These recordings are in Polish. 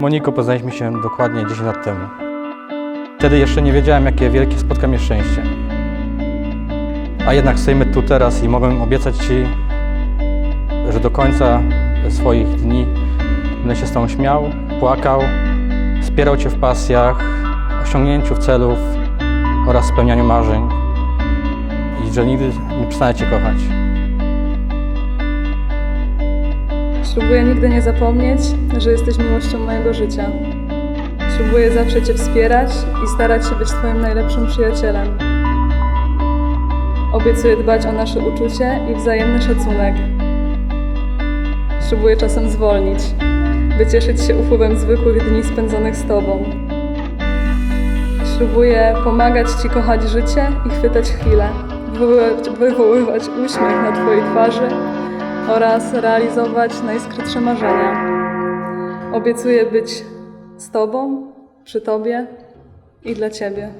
Moniko poznaliśmy się dokładnie 10 lat temu. Wtedy jeszcze nie wiedziałem, jakie wielkie spotka mnie szczęście. A jednak stoimy tu teraz i mogę obiecać Ci, że do końca swoich dni będę się z Tobą śmiał, płakał, wspierał Cię w pasjach, osiągnięciu celów oraz spełnianiu marzeń i że nigdy nie przestanę Cię kochać. Ślubuję nigdy nie zapomnieć, że jesteś miłością mojego życia. Ślubuję zawsze Cię wspierać i starać się być Twoim najlepszym przyjacielem. Obiecuję dbać o nasze uczucie i wzajemny szacunek. Ślubuję czasem zwolnić, by cieszyć się upływem zwykłych dni spędzonych z Tobą. Ślubuję pomagać Ci kochać życie i chwytać chwilę, wywoływać, wywoływać uśmiech na Twojej twarzy oraz realizować najskrytsze marzenia. Obiecuję być z Tobą, przy Tobie i dla Ciebie.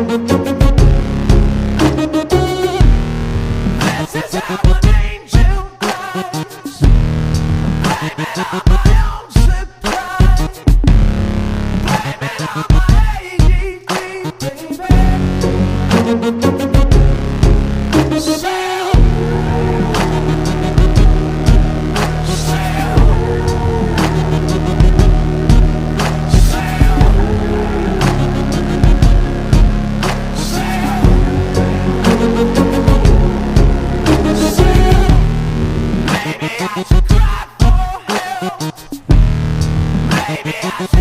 This is how an angel does. Maybe baby.